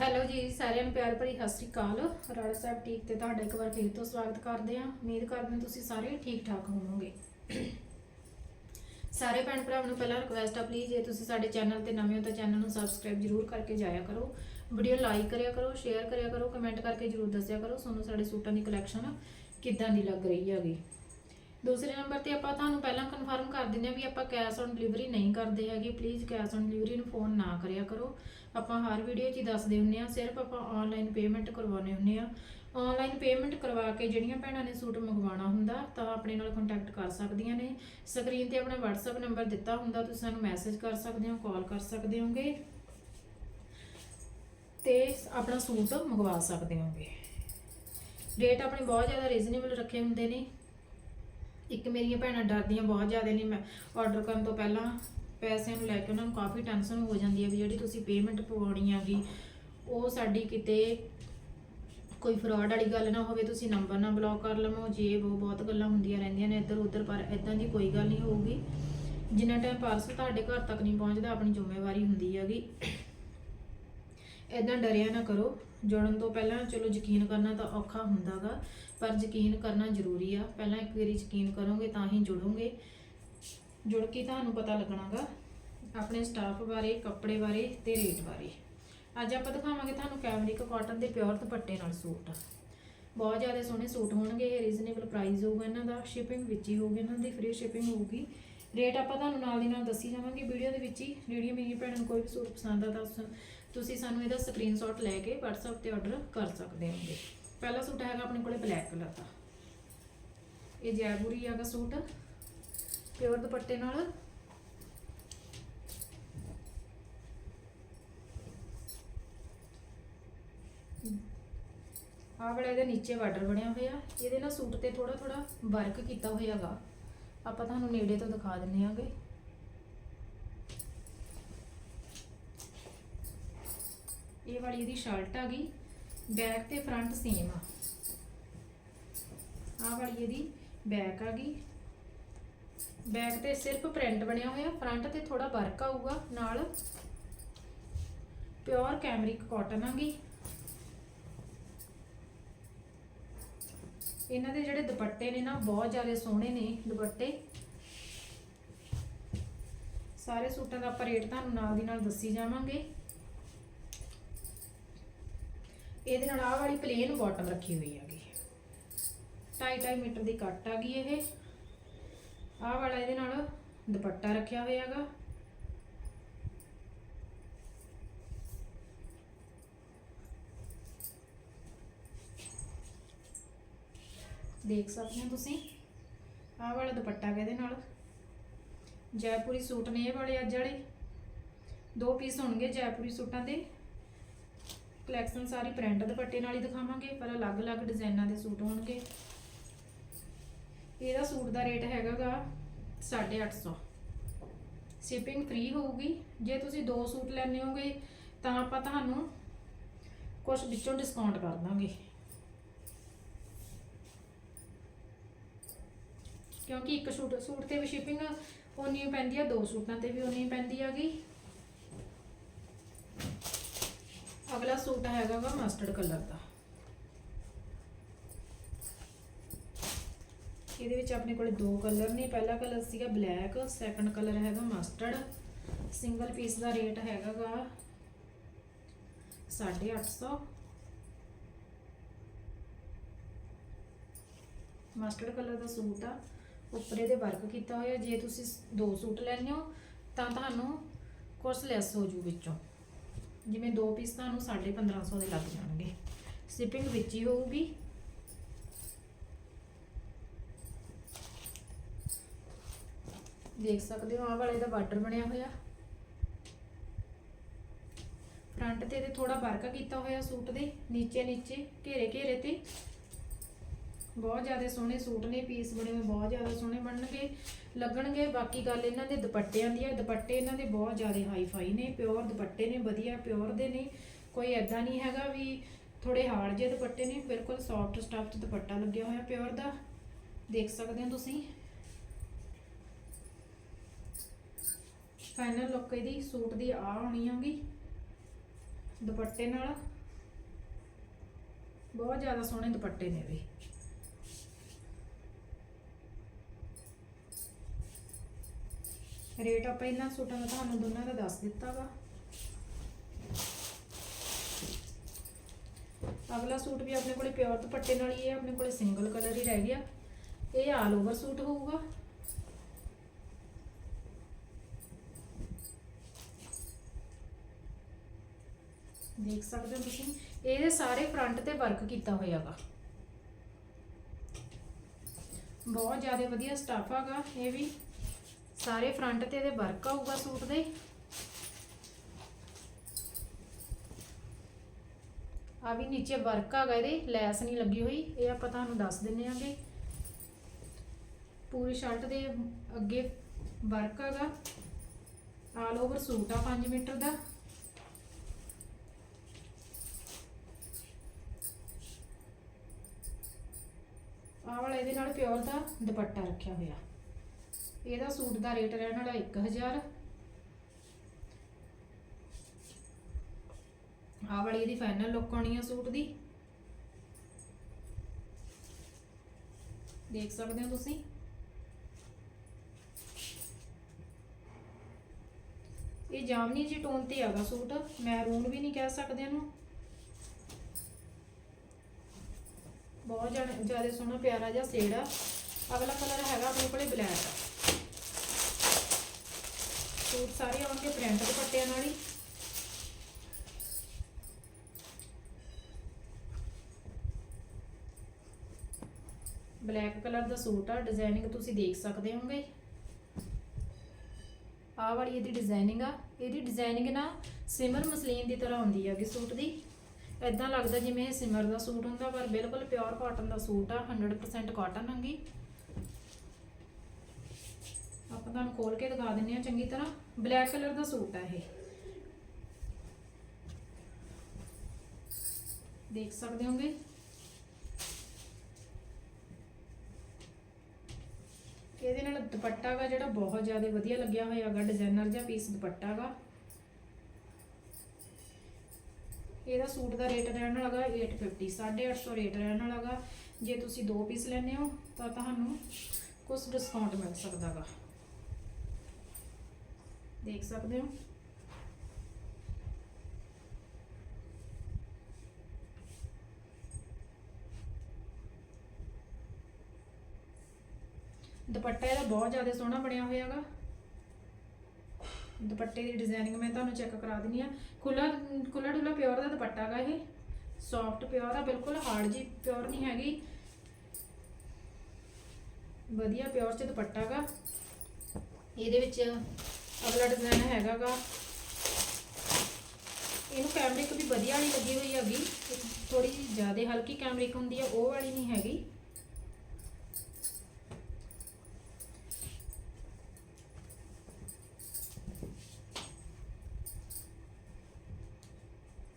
Hello ਜੀ, ਸਾਰਿਆਂ ਨੂੰ ਪਿਆਰ ਭਰੀ ਸਤਿ ਸ੍ਰੀ ਅਕਾਲ। ਰਾਣਾ ਸਾਹਿਬ ਠੀਕ ਤੇ ਤੁਹਾਡਾ ਇੱਕ ਵਾਰ ਫਿਰ ਤੋਂ ਸਵਾਗਤ ਕਰਦੇ ਹਾਂ। ਉਮੀਦ ਕਰਦੇ ਹਾਂ ਤੁਸੀਂ ਸਾਰੇ ਠੀਕ ਠਾਕ ਹੋਵੋਗੇ। ਸਾਰੇ ਭੈਣ ਭਰਾਵਾਂ ਨੂੰ ਪਹਿਲਾਂ ਰਿਕੁਐਸਟ ਆ ਪਲੀਜ਼ ਜੇ ਤੁਸੀਂ ਸਾਡੇ ਚੈਨਲ ਤੇ ਨਵੇਂ ਹੋ ਤਾਂ ਚੈਨਲ ਨੂੰ ਸਬਸਕ੍ਰਾਈਬ ਜਰੂਰ ਕਰਕੇ ਜਾਇਆ ਕਰੋ। ਵੀਡੀਓ ਲਾਈਕ ਕਰਿਆ ਕਰੋ ਸ਼ੇਅਰ ਕਰਿਆ ਕਰੋ ਕਮੈਂਟ ਕਰਕੇ ਜਰੂਰ ਦੱਸਿਆ ਕਰੋ, ਤੁਹਾਨੂੰ ਸਾਡੇ ਸੂਟਾਂ ਦੀ ਕਲੈਕਸ਼ਨ ਕਿੱਦਾਂ ਦੀ ਲੱਗ ਰਹੀ ਹੈਗੀ। ਦੂਸਰੇ ਨੰਬਰ ਤੇ ਆਪਾਂ ਤੁਹਾਨੂੰ ਪਹਿਲਾਂ ਕਨਫਰਮ ਕਰ ਦਿੰਦੇ ਹਾਂ ਵੀ ਆਪਾਂ ਕੈਸ਼ ਔਨ ਡਿਲੀਵਰੀ ਨਹੀਂ ਕਰਦੇ ਹੈਗੇ। ਪਲੀਜ਼ ਕੈਸ਼ ਔਨ ਡਿਲੀਵਰੀ ਨੂੰ ਫੋਨ ਨਾ ਕਰਿਆ ਕਰੋ। ਆਪਾਂ ਹਰ ਵੀਡੀਓ 'ਚ ਹੀ ਦੱਸਦੇ ਹੁੰਨੇ ਆ ਸਿਰਫ ਆਪਾਂ ਆਨਲਾਈਨ ਪੇਮੈਂਟ ਕਰਵਾਉਣੇ ਹੁੰਨੇ ਆ ਆਨਲਾਈਨ ਪੇਮੈਂਟ ਕਰਵਾ ਕੇ ਜਿਹੜੀਆਂ ਭੈਣਾਂ ਨੇ ਸੂਟ ਮੰਗਵਾਉਣਾ ਹੁੰਦਾ, ਤਾਂ ਆਪਣੇ ਨਾਲ ਕੰਟੈਕਟ ਕਰ ਸਕਦੀਆਂ ਨੇ। ਸਕਰੀਨ ਤੇ ਆਪਣਾ WhatsApp ਨੰਬਰ ਦਿੱਤਾ ਹੁੰਦਾ, ਤੁਸੀਂ ਸਾਨੂੰ ਮੈਸੇਜ ਕਰ ਸਕਦੇ ਹੋ ਕਾਲ ਕਰ ਸਕਦੇ ਹੋਗੇ। ਤੇ ਆਪਣਾ ਸੂਟ ਮੰਗਵਾ ਸਕਦੇ ਹੋਗੇ। ਰੇਟ ਆਪਣੇ ਬਹੁਤ ਜ਼ਿਆਦਾ ਰੀਜ਼ਨੇਬਲ ਰੱਖੇ ਹੁੰਦੇ ਨੇ। ਇੱਕ ਮੇਰੀਆਂ ਭੈਣਾਂ ਡਰਦੀਆਂ ਬਹੁਤ ਜ਼ਿਆਦਾ ਨੇ, ਮੈਂ ਆਰਡਰ ਕਰਨ ਤੋਂ ਪਹਿਲਾਂ ਪੈਸਿਆਂ ਨੂੰ ਲੈ ਕੇ ਉਹਨਾਂ ਨੂੰ ਕਾਫੀ ਟੈਨਸ਼ਨ ਹੋ ਜਾਂਦੀ ਹੈ ਵੀ ਜਿਹੜੀ ਤੁਸੀਂ ਪੇਮੈਂਟ ਪਵਾਉਣੀ ਹੈਗੀ, ਉਹ ਸਾਡੀ ਕਿਤੇ ਕੋਈ ਫਰਾਡ ਵਾਲੀ ਗੱਲ ਨਾ ਹੋਵੇ, ਤੁਸੀਂ ਨੰਬਰ ਨਾ ਬਲੌਕ ਕਰ ਲਵੋ, ਜੇ ਉਹ ਬਹੁਤ ਗੱਲਾਂ ਹੁੰਦੀਆਂ ਰਹਿੰਦੀਆਂ ਨੇ ਇੱਧਰ ਉੱਧਰ, ਪਰ ਇਦਾਂ ਦੀ ਕੋਈ ਗੱਲ ਨਹੀਂ ਹੋਊਗੀ। ਜਿੰਨਾ ਟਾਈਮ ਪਾਰਸਲ ਤੁਹਾਡੇ ਘਰ ਤੱਕ ਨਹੀਂ ਪਹੁੰਚਦਾ, ਆਪਣੀ ਜ਼ਿੰਮੇਵਾਰੀ ਹੁੰਦੀ ਹੈਗੀ। ਇਦਾਂ ਡਰਿਆ ਨਾ ਕਰੋ। ਜੁੜਨ ਤੋਂ ਪਹਿਲਾਂ ਚਲੋ ਯਕੀਨ ਕਰਨਾ ਤਾਂ ਔਖਾ ਹੁੰਦਾਗਾ, ਪਰ ਯਕੀਨ ਕਰਨਾ ਜ਼ਰੂਰੀ ਆ। ਪਹਿਲਾਂ ਇੱਕ ਵਾਰੀ ਯਕੀਨ ਕਰੋਗੇ ਤਾਂ ਹੀ ਜੁੜੋਗੇ। ਜੁੜ ਕੇ ਤੁਹਾਨੂੰ ਪਤਾ ਲੱਗਣਾਗਾ ਆਪਣੇ ਸਟਾਫ ਬਾਰੇ, ਕੱਪੜੇ ਬਾਰੇ ਤੇ ਰੇਟ ਬਾਰੇ। ਅੱਜ ਆਪਾਂ ਦਿਖਾਵਾਂਗੇ ਤੁਹਾਨੂੰ ਕੈਮਰਿਕ ਕਾਟਨ ਦੇ ਪਿਓਰ ਦੁਪੱਟੇ ਨਾਲ ਸੂਟ। ਬਹੁਤ ਜ਼ਿਆਦਾ ਸੋਹਣੇ ਸੂਟ ਹੋਣਗੇ, ਇਹ ਰੀਜ਼ਨੇਬਲ ਪ੍ਰਾਈਸ ਹੋਊਗਾ ਇਹਨਾਂ ਦਾ ਸ਼ਿਪਿੰਗ ਵਿੱਚ ਹੀ ਹੋਊਗੀ, ਇਹਨਾਂ ਦੀ ਫ੍ਰੀ ਸ਼ਿਪਿੰਗ ਹੋਊਗੀ। ਰੇਟ ਆਪਾਂ ਤੁਹਾਨੂੰ ਨਾਲ ਦੀ ਨਾਲ ਦੱਸੀ ਜਾਵਾਂਗੇ, ਵੀਡੀਓ ਦੇ ਵਿੱਚ ਹੀ। ਜਿਹੜੀਆਂ ਮੇਰੀਆਂ ਭੈਣਾਂ ਨੂੰ ਕੋਈ ਵੀ ਸੂਟ ਪਸੰਦ ਆ, ਤਾਂ ਤੁਸੀਂ ਸਾਨੂੰ ਇਹਦਾ ਸਕਰੀਨਸ਼ਾਟ ਲੈ ਕੇ WhatsApp ਤੇ ਆਰਡਰ ਕਰ ਸਕਦੇ ਹੋਗੇ। ਪਹਿਲਾ ਸੂਟ ਹੈਗਾ ਆਪਣੇ ਕੋਲੇ ਬਲੈਕ ਕਲਰ ਦਾ। ਇਹ ਜੈਪੁਰੀ ਹੈਗਾ ਸੂਟ। ਪਿਓਰ ਦੁਪੱਟੇ ਨਾਲ। ਆਹ ਵਾਲਾ ਇਹਦੇ ਨੀਚੇ ਬਾਰਡਰ ਬਣਿਆ ਹੋਇਆ। ਇਹਦੇ ਨਾਲ ਸੂਟ ਤੇ ਥੋੜਾ ਥੋੜਾ ਵਰਕ ਕੀਤਾ ਹੋਇਆਗਾ। ਆਪਾਂ ਤੁਹਾਨੂੰ ਨੇੜੇ ਤੋਂ ਦਿਖਾ ਦਿੰਨੇ ਆਂਗੇ। ਇਹ ਵਾਲੀ ਇਹਦੀ ਸ਼ਰਟ ਆ ਗਈ, ਬੈਕ ਤੇ ਫਰੰਟ ਸੇਮ ਆ। ਆਹ ਵਾਲੀ ਇਹਦੀ ਬੈਕ ਆ ਗਈ। ਬੈਕ ਤੇ ਸਿਰਫ ਪ੍ਰਿੰਟ ਬਣਿਆ ਹੋਇਆ ਫਰੰਟ ਤੇ ਥੋੜਾ ਵਰਕ ਆਊਗਾ ਨਾਲ। ਪਿਓਰ ਕੈਮਰਿਕ ਕਾਟਨ ਆ ਗਈ। ਇਹਨਾਂ ਦੇ ਜਿਹੜੇ ਦੁਪੱਟੇ ਨੇ ਨਾ, ਬਹੁਤ ਜ਼ਿਆਦਾ ਸੋਹਣੇ ਨੇ ਦੁਪੱਟੇ। ਸਾਰੇ ਸੂਟਾਂ ਦਾ ਆਪਾਂ ਰੇਟ ਤੁਹਾਨੂੰ ਨਾਲ ਦੀ ਨਾਲ ਦੱਸੀ ਜਾਵਾਂਗੇ। ਇਹਦੇ ਨਾਲ ਆਹ ਵਾਲੀ ਪਲੇਨ ਬਾਟਮ ਰੱਖੀ ਹੋਈ ਹੈਗੀ। 2.5 ਮੀਟਰ ਦੀ ਕੱਟ ਆ ਗਈ ਇਹ। ਆਹ ਵਾਲਾ ਇਹਦੇ ਨਾਲ ਦੁਪੱਟਾ ਰੱਖਿਆ ਹੋਇਆ ਹੈਗਾ। ਦੇਖ ਸਕਦੇ ਹੋ ਤੁਸੀਂ। ਆਹ ਵਾਲਾ ਦੁਪੱਟਾ ਹੈਗਾ ਇਹਦੇ ਨਾਲ। ਜੈਪੁਰੀ ਸੂਟ ਨੇ ਇਹ ਵਾਲੇ ਅੱਜ ਵਾਲੇ। ਦੋ ਪੀਸ ਹੋਣਗੇ ਜੈਪੁਰੀ ਸੂਟਾਂ ਦੇ। ਕਲੈਕਸ਼ਨ ਸਾਰੀ ਪ੍ਰਿੰਟ ਦੁਪੱਟੇ ਨਾਲ ਹੀ ਦਿਖਾਵਾਂਗੇ, ਪਰ ਅਲੱਗ-ਅਲੱਗ ਡਿਜ਼ਾਈਨਾਂ ਦੇ ਸੂਟ ਹੋਣਗੇ। ਇਹਦਾ ਸੂਟ ਦਾ ਰੇਟ ਹੈਗਾਗਾ 850 ਸ਼ਿਪਿੰਗ ਫ੍ਰੀ ਹੋਊਗੀ। ਜੇ ਤੁਸੀਂ ਦੋ ਸੂਟ ਲੈਣੇ ਹੋਗੇ, ਤਾਂ ਆਪਾਂ ਤੁਹਾਨੂੰ ਕੁਝ ਵਿੱਚੋਂ ਡਿਸਕਾਊਂਟ ਕਰ ਦਾਂਗੇ। ਕਿਉਂਕਿ ਇੱਕ ਸੂਟ ਸੂਟ ਤੇ ਵੀ ਸ਼ਿਪਿੰਗ ਉਨੀ ਪੈਂਦੀ ਆ ਦੋ ਸੂਟਾਂ ਤੇ ਵੀ ਉਨੀ ਹੀ ਪੈਂਦੀ ਹੈਗੀ। ਅਗਲਾ ਸੂਟ ਹੈਗਾ ਵਾ ਮਸਟਰਡ ਕਲਰ ਦਾ। ਇਹਦੇ ਵਿੱਚ ਆਪਣੇ ਕੋਲ ਦੋ ਕਲਰ ਨੇ। ਪਹਿਲਾ ਕਲਰ ਸੀਗਾ ਬਲੈਕ ਸੈਕੰਡ ਕਲਰ ਹੈਗਾ ਮਸਟਰਡ ਸਿੰਗਲ ਪੀਸ ਦਾ ਰੇਟ ਹੈਗਾਗਾ 850 ਮਸਟਰਡ ਕਲਰ ਦਾ ਸੂਟ ਆ। ਉੱਪਰ ਇਹਦੇ ਵਰਕ ਕੀਤਾ ਹੋਇਆ। ਜੇ ਤੁਸੀਂ ਦੋ ਸੂਟ ਲੈਣੇ ਹੋ, ਤਾਂ ਤੁਹਾਨੂੰ ਕੁਛ ਲੈਸ ਹੋ ਜੂ ਵਿੱਚੋਂ। ਜਿਵੇਂ ਦੋ ਪੀਸ ਤੁਹਾਨੂੰ 1550 ਦੇ ਲੱਗ ਜਾਣਗੇ। ਸ਼ਿਪਿੰਗ ਵਿੱਚ ਹੀ ਹੋਊਗੀ। ਦੇਖ ਸਕਦੇ ਹੋ, ਆਹ ਵਾਲੇ ਦਾ ਬਾਰਡਰ ਬਣਿਆ ਹੋਇਆ। ਫਰੰਟ ਤੇ ਇਹਦੇ ਥੋੜਾ ਵਰਕ ਕੀਤਾ ਹੋਇਆ ਸੂਟ ਦੇ। ਨੀਚੇ ਨੀਚੇ ਘੇਰੇ ਘੇਰੇ ਤੇ। ਬਹੁਤ ਜ਼ਿਆਦਾ ਸੋਹਣੇ ਸੂਟ ਨੇ ਪੀਸ ਬਣੇ ਹੋਏ, ਬਹੁਤ ਜ਼ਿਆਦਾ ਸੋਹਣੇ ਬਣਨਗੇ, ਲੱਗਣਗੇ। ਬਾਕੀ ਗੱਲ ਇਹਨਾਂ ਦੇ ਦੁਪੱਟਿਆਂ ਦੀ ਹੈ ਦੁਪੱਟੇ ਇਹਨਾਂ ਦੇ ਬਹੁਤ ਜ਼ਿਆਦਾ ਹਾਈ ਫਾਈ ਨੇ ਪਿਓਰ ਦੁਪੱਟੇ ਨੇ, ਵਧੀਆ ਪਿਓਰ ਦੇ ਨੇ। ਕੋਈ ਐਦਾਂ ਨਹੀਂ ਹੈਗਾ ਵੀ ਥੋੜੇ ਹਾਰਡ ਜਿਹੇ ਦੁਪੱਟੇ ਨੇ, ਬਿਲਕੁਲ ਸੌਫਟ ਸਟਫ ਦੁਪੱਟਾ ਲੱਗਿਆ ਹੋਇਆ ਪਿਓਰ ਦਾ। ਦੇਖ ਸਕਦੇ ਹੋ ਤੁਸੀਂ? ਫਾਈਨਲ ਲੁੱਕ ਇਹਦੀ, ਸੂਟ ਦੀ ਆ ਹੋਣੀ ਆਗੀ ਦੁਪੱਟੇ ਨਾਲ। ਬਹੁਤ ਜ਼ਿਆਦਾ ਸੋਹਣੇ ਦੁਪੱਟੇ ਨੇ ਵੀ ਰੇਟ ਆਪਾਂ ਇਹਨਾਂ ਸੂਟਾਂ ਦਾ ਤੁਹਾਨੂੰ ਦੋਨਾਂ ਦਾ ਦੱਸ ਦਿੱਤਾ ਵਾ। ਅਗਲਾ ਸੂਟ ਵੀ ਆਪਣੇ ਕੋਲੇ ਪਿਓਰ ਦੁਪੱਟੇ ਨਾਲ ਹੀ ਹੈ, ਆਪਣੇ ਕੋਲੇ ਸਿੰਗਲ ਕਲਰ ਹੀ ਰਹਿ ਗਿਆ। ਇਹ ਆਲ ਓਵਰ ਸੂਟ ਹੋਊਗਾ। ਦੇਖ ਸਕਦੇ ਹੋ ਤੁਸੀਂ, ਇਹਦੇ ਸਾਰੇ ਫਰੰਟ ਤੇ ਵਰਕ ਕੀਤਾ ਹੋਇਆਗਾ ਬਹੁਤ ਜ਼ਿਆਦਾ ਵਧੀਆ ਸਟਾਫ ਹੈਗਾ ਇਹ ਵੀ। ਸਾਰੇ ਫਰੰਟ ਤੇ ਇਹਦੇ ਵਰਕ ਆਊਗਾ ਸੂਟ ਦੇ। ਆ ਵੀ ਨੀਚੇ ਵਰਕ ਹੈਗਾ ਇਹਦੇ, ਲੈਸ ਨਹੀਂ ਲੱਗੀ ਹੋਈ, ਇਹ ਆਪਾਂ ਤੁਹਾਨੂੰ ਦੱਸ ਦਿੰਨੇ ਆਂਗੇ। ਪੂਰੀ ਸ਼ਰਟ ਦੇ ਅੱਗੇ ਵਰਕ ਹੈਗਾ। ਆਲ ਓਵਰ ਸੂਟ ਆ 5 ਮੀਟਰ ਦਾ। ਆਹ ਵਾਲਾ ਇਹਦੇ ਨਾਲ ਪਿਓਰ ਦਾ ਦੁਪੱਟਾ ਰੱਖਿਆ ਹੋਇਆ। ਇਹਦਾ ਸੂਟ ਦਾ ਰੇਟ ਰਹਿਣ ਵਾਲਾ 1000 ਆਹ ਵਾਲੀ ਇਹਦੀ ਫਾਈਨਲ ਲੁੱਕ ਆਉਣੀ ਆ ਸੂਟ ਦੀ। ਦੇਖ ਸਕਦੇ ਹੋ ਤੁਸੀਂ। ਇਹ ਜਾਮਨੀ ਜੀ ਟੋਨ ਤੇ ਹੈਗਾ ਸੂਟ ਮੈਰੂਨ ਵੀ ਨਹੀਂ ਕਹਿ ਸਕਦੇ ਇਹਨੂੰ। ਬਹੁਤ ਜ਼ਿਆਦਾ ਸੋਹਣਾ ਪਿਆਰਾ ਜਿਹਾ ਸੇੜਾ। ਅਗਲਾ ਕਲਰ ਹੈਗਾ ਆਪਣੇ ਕੋਲੇ ਬਲੈਕ ਸੂਟ ਸਾਰੇ ਆਉਣਗੇ ਪ੍ਰਿੰਟ ਦੁਪੱਟਿਆਂ ਨਾਲ ਹੀ। ਬਲੈਕ ਕਲਰ ਦਾ ਸੂਟ ਆ ਡਿਜ਼ਾਈਨਿੰਗ ਤੁਸੀਂ ਦੇਖ ਸਕਦੇ ਹੋਗੇ। ਆਹ ਵਾਲੀ ਇਹਦੀ ਡਿਜ਼ਾਈਨਿੰਗ ਆ। ਇਹਦੀ ਡਿਜ਼ਾਈਨਿੰਗ ਨਾ ਸਿਮਰ ਮਸਲੀਨ ਦੀ ਤਰ੍ਹਾਂ ਹੁੰਦੀ ਹੈਗੀ ਸੂਟ ਦੀ। ਇਦਾਂ ਲੱਗਦਾ ਜਿਵੇਂ ਇਹ ਸਿਮਰ ਦਾ ਸੂਟ ਹੁੰਦਾ, ਪਰ ਬਿਲਕੁਲ ਪਿਓਰ ਕਾਟਨ ਦਾ ਸੂਟ ਆ 100% ਕਾਟਨ ਹੈਗੀ ਆਪਾਂ ਤੁਹਾਨੂੰ ਖੋਲ ਕੇ ਦਿਖਾ ਦਿੰਨੇ ਆ ਚੰਗੀ ਤਰ੍ਹਾਂ। ਬਲੈਕ ਕਲਰ ਦਾ ਸੂਟ ਆ ਇਹ। ਦੇਖ ਸਕਦੇ ਹੋਗੇ? ਇਹਦੇ ਨਾਲ ਦੁਪੱਟਾ ਗਾ ਜਿਹੜਾ ਬਹੁਤ ਜ਼ਿਆਦਾ ਵਧੀਆ ਲੱਗਿਆ ਹੋਇਆ ਹੈਗਾ ਡਿਜ਼ਾਈਨਰ ਜਿਹਾ ਪੀਸ ਦੁਪੱਟਾ ਗਾ ਇਹਦਾ ਸੂਟ ਦਾ ਰੇਟ ਰਹਿਣ ਵਾਲਾ ਗਾ 850 850 ਰੇਟ ਰਹਿਣ ਵਾਲਾ ਗਾ ਜੇ ਤੁਸੀਂ ਦੋ ਪੀਸ ਲੈਣੇ ਹੋ, ਤਾਂ ਤੁਹਾਨੂੰ ਕੁਝ ਡਿਸਕਾਊਂਟ ਮਿਲ ਸਕਦਾ ਗਾ ਦੇਖ ਸਕਦੇ ਹੋ। ਦੁਪੱਟਾ ਇਹਦਾ ਬਹੁਤ ਜ਼ਿਆਦਾ ਸੋਹਣਾ ਬਣਿਆ ਹੋਇਆ ਹੈਗਾ। ਦੁਪੱਟੇ ਦੀ ਡਿਜ਼ਾਈਨਿੰਗ ਮੈਂ ਤੁਹਾਨੂੰ ਚੈੱਕ ਕਰਾ ਦਿੰਨੀ ਆ ਖੁੱਲਾ ਖੁੱਲਾ ਡੁੱਲਾ ਪਿਓਰ ਦਾ ਦੁਪੱਟਾ ਹੈਗਾ ਇਹ। ਸੌਫਟ ਪਿਓਰ ਆ, ਬਿਲਕੁਲ ਹਾਰਡ ਜੀ ਪਿਓਰ ਨਹੀਂ ਹੈਗੀ। ਵਧੀਆ ਪਿਓਰ ਚ ਦੁਪੱਟਾ ਹੈਗਾ। ਇਹਦੇ ਵਿੱਚ ਅਗਲਾ ਡਿਜ਼ਾਈਨ ਹੈਗਾਗਾ। ਇਹਨੂੰ ਕੈਮਰਿਕ ਵੀ ਵਧੀਆ ਨਹੀਂ ਲੱਗੀ ਹੋਈ ਹੈਗੀ। ਥੋੜੀ ਜਿਹੀ ਜ਼ਿਆਦਾ ਹਲਕੀ ਕੈਮਰਿਕ ਹੁੰਦੀ ਹੈ ਉਹ ਵਾਲੀ ਨਹੀਂ ਹੈਗੀ।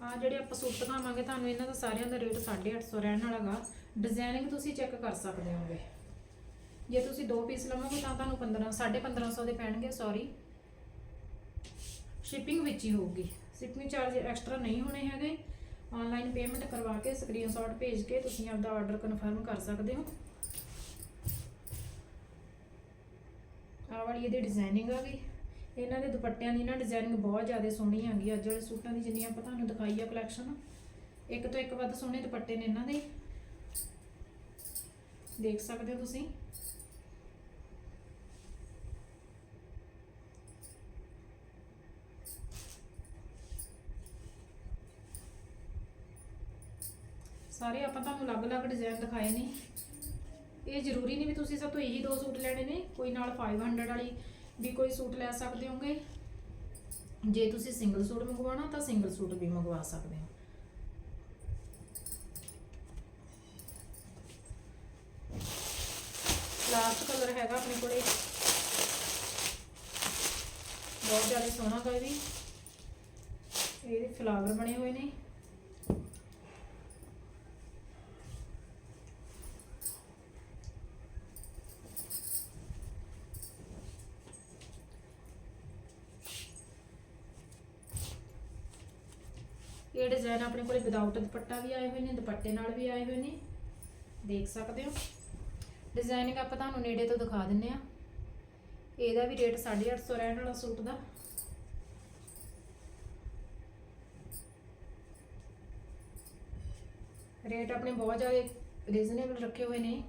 ਆ ਜਿਹੜੇ ਆਪਾਂ ਸੂਟ ਦਿਖਾਵਾਂਗੇ, ਤੁਹਾਨੂੰ ਇਹਨਾਂ ਦਾ ਸਾਰਿਆਂ ਦਾ ਰੇਟ 850 ਰਹਿਣ ਵਾਲਾਗਾ ਡਿਜ਼ਾਈਨਿੰਗ ਤੁਸੀਂ ਚੈੱਕ ਕਰ ਸਕਦੇ ਹੋਗੇ। ਜੇ ਤੁਸੀਂ ਦੋ ਪੀਸ ਲਵੋਗੇ, ਤਾਂ ਤੁਹਾਨੂੰ 15 1550 ਦੇ ਪੈਣਗੇ ਸੌਰੀ ਸ਼ਿਪਿੰਗ ਵਿੱਚ ਹੀ ਹੋਊਗੀ। ਸ਼ਿਪਿੰਗ ਚਾਰਜ ਐਕਸਟਰਾ ਨਹੀਂ ਹੋਣੇ ਹੈਗੇ। ਆਨਲਾਈਨ ਪੇਮੈਂਟ ਕਰਵਾ ਕੇ ਸਕਰੀਨਸ਼ਾਟ ਭੇਜ ਕੇ ਤੁਸੀਂ ਆਪਦਾ ਆਰਡਰ ਕਨਫਰਮ ਕਰ ਸਕਦੇ ਹੋ। ਆਹ ਵਾਲੀ ਇਹਦੀ ਡਿਜ਼ਾਈਨਿੰਗ ਆ ਗਈ। ਇਹਨਾਂ ਦੇ ਦੁਪੱਟਿਆਂ ਦੀ ਨਾ ਡਿਜ਼ਾਈਨਿੰਗ ਬਹੁਤ ਜ਼ਿਆਦਾ ਸੋਹਣੀ ਹੈਗੀ। ਅੱਜ ਵਾਲੇ ਸੂਟਾਂ ਦੀ ਜਿੰਨੀ ਆਪਾਂ ਤੁਹਾਨੂੰ ਦਿਖਾਈ ਆ ਕਲੈਕਸ਼ਨ ਇੱਕ ਤੋਂ ਇੱਕ ਵੱਧ ਸੋਹਣੇ ਦੁਪੱਟੇ ਨੇ ਇਹਨਾਂ ਦੇ। ਦੇਖ ਸਕਦੇ ਹੋ ਤੁਸੀਂ। ਸਾਰੇ ਆਪਾਂ ਤੁਹਾਨੂੰ ਅਲੱਗ-ਅਲੱਗ ਡਿਜ਼ਾਈਨ ਦਿਖਾਏ ਨੇ। ਇਹ ਜ਼ਰੂਰੀ ਨਹੀਂ ਵੀ ਤੁਸੀਂ ਸਭ ਤੋਂ ਇਹੀ ਦੋ ਸੂਟ ਲੈਣੇ ਨੇ, ਕੋਈ ਨਾਲ 500 ਵਾਲੀ ਵੀ ਕੋਈ ਸੂਟ ਲੈ ਸਕਦੇ ਹੋਗੇ। ਜੇ ਤੁਸੀਂ ਸਿੰਗਲ ਸੂਟ ਮੰਗਵਾਉਣਾ ਤਾਂ ਸਿੰਗਲ ਸੂਟ ਵੀ ਮੰਗਵਾ ਸਕਦੇ ਹੋ। ਲਾਸਟ ਕਲਰ ਹੈਗਾ ਆਪਣੇ ਕੋਲੇ। ਬਹੁਤ ਜ਼ਿਆਦਾ ਸੋਹਣਾ ਗਾ ਇਹ ਵੀ। ਇਹਦੇ ਫਲਾਵਰ ਬਣੇ ਹੋਏ ਨੇ। ਇਹ ਡਿਜ਼ਾਈਨ ਆਪਣੇ ਕੋਲੇ ਵਿਦਆਊਟ ਦੁਪੱਟਾ ਵੀ ਆਏ ਹੋਏ ਨੇ, ਦੁਪੱਟੇ ਨਾਲ ਵੀ ਆਏ ਹੋਏ ਨੇ। ਦੇਖ ਸਕਦੇ ਹੋ। ਡਿਜ਼ਾਈਨਿੰਗ ਆਪਾਂ ਤੁਹਾਨੂੰ ਨੇੜੇ ਤੋਂ ਦਿਖਾ ਦਿੰਨੇ ਆ। ਇਹਦਾ ਵੀ ਰੇਟ 850 ਰਹਿਣ ਵਾਲਾ ਸੂਟ ਦਾ। ਰੇਟ ਆਪਣੇ ਬਹੁਤ ਜ਼ਿਆਦਾ ਰੀਜ਼ਨੇਬਲ ਰੱਖੇ ਹੋਏ ਨੇ।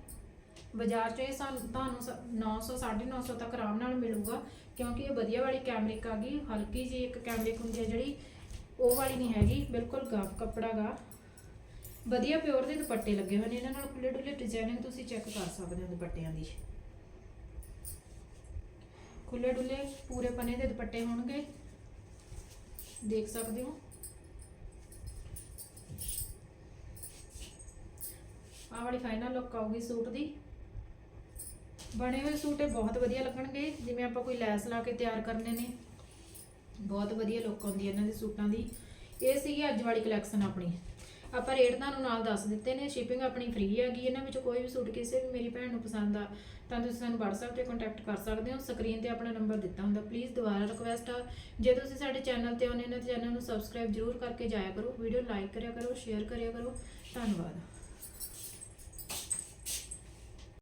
ਬਾਜ਼ਾਰ 'ਚ ਇਹ ਸਾਨੂੰ, ਤੁਹਾਨੂੰ ਸ- 900 950 ਤੱਕ ਆਰਾਮ ਨਾਲ ਮਿਲੂਗਾ, ਕਿਉਂਕਿ ਇਹ ਵਧੀਆ ਵਾਲੀ ਕੈਮਰਿਕ ਆ ਗਈ, ਹਲਕੀ ਜੀ ਇੱਕ ਕੈਮਰਿਕ ਹੁੰਦੀ ਹੈ ਜਿਹੜੀ ਉਹ ਵਾਲੀ ਨਹੀਂ ਹੈਗੀ, ਬਿਲਕੁਲ ਗਾਫ ਕੱਪੜਾ ਗਾ। ਵਧੀਆ ਪਿਓਰ ਦੇ ਦੁਪੱਟੇ ਲੱਗੇ ਹੋਏ ਨੇ, ਇਹਨਾਂ ਨਾਲ ਖੁੱਲੇ ਡੁੱਲੇ ਡਿਜ਼ਾਈਨਿੰਗ ਤੁਸੀਂ ਚੈੱਕ ਕਰ ਸਕਦੇ ਹੋ ਦੁਪੱਟਿਆਂ ਦੀ। ਖੁੱਲੇ ਡੁੱਲੇ ਪੂਰੇ ਪਨੇ ਦੇ ਦੁਪੱਟੇ ਹੋਣਗੇ। ਦੇਖ ਸਕਦੇ ਹੋ। ਆਹ ਵਾਲੀ ਫਾਈਨਲ ਲੁੱਕ ਆਊਗੀ ਸੂਟ ਦੀ। ਬਣੇ ਹੋਏ ਸੂਟ ਇਹ ਬਹੁਤ ਵਧੀਆ ਲੱਗਣਗੇ, ਜਿਵੇਂ ਆਪਾਂ ਕੋਈ ਲੈਸ ਲਾ ਕੇ ਤਿਆਰ ਕਰਨੇ ਨੇ। ਬਹੁਤ ਵਧੀਆ ਲੁੱਕ ਆਉਂਦੀ ਹੈ ਇਹਨਾਂ ਦੇ ਸੂਟਾਂ ਦੀ। ਇਹ ਸੀਗੀ ਅੱਜ ਵਾਲੀ ਕਲੈਕਸ਼ਨ ਆਪਣੀ। ਆਪਾਂ ਰੇਟ ਤੁਹਾਨੂੰ ਨਾਲ ਦੱਸ ਦਿੱਤੇ ਨੇ ਸ਼ਿਪਿੰਗ ਆਪਣੀ ਫ੍ਰੀ ਹੈਗੀ, ਇਹਨਾਂ ਵਿੱਚ ਕੋਈ ਵੀ ਸੂਟ ਕਿਸੇ ਵੀ ਮੇਰੀ ਭੈਣ ਨੂੰ ਪਸੰਦ ਆ, ਤਾਂ ਤੁਸੀਂ ਸਾਨੂੰ WhatsApp ਤੇ ਕੰਟੈਕਟ ਕਰ ਸਕਦੇ ਹੋ। ਸਕਰੀਨ ਤੇ ਆਪਣਾ ਨੰਬਰ ਦਿੱਤਾ ਹੁੰਦਾ। ਪਲੀਜ਼ ਦੁਬਾਰਾ ਰਿਕੁਐਸਟ ਆ। ਜੇ ਤੁਸੀਂ ਸਾਡੇ ਚੈਨਲ ਤੇ ਆਉਂਦੇ ਹੋ ਤਾਂ ਚੈਨਲ ਨੂੰ ਸਬਸਕ੍ਰਾਈਬ ਜਰੂਰ ਕਰਕੇ ਜਾਇਆ ਕਰੋ। ਵੀਡੀਓ ਲਾਈਕ ਕਰਿਆ ਕਰੋ ਸ਼ੇਅਰ ਕਰਿਆ ਕਰੋ। ਧੰਨਵਾਦ।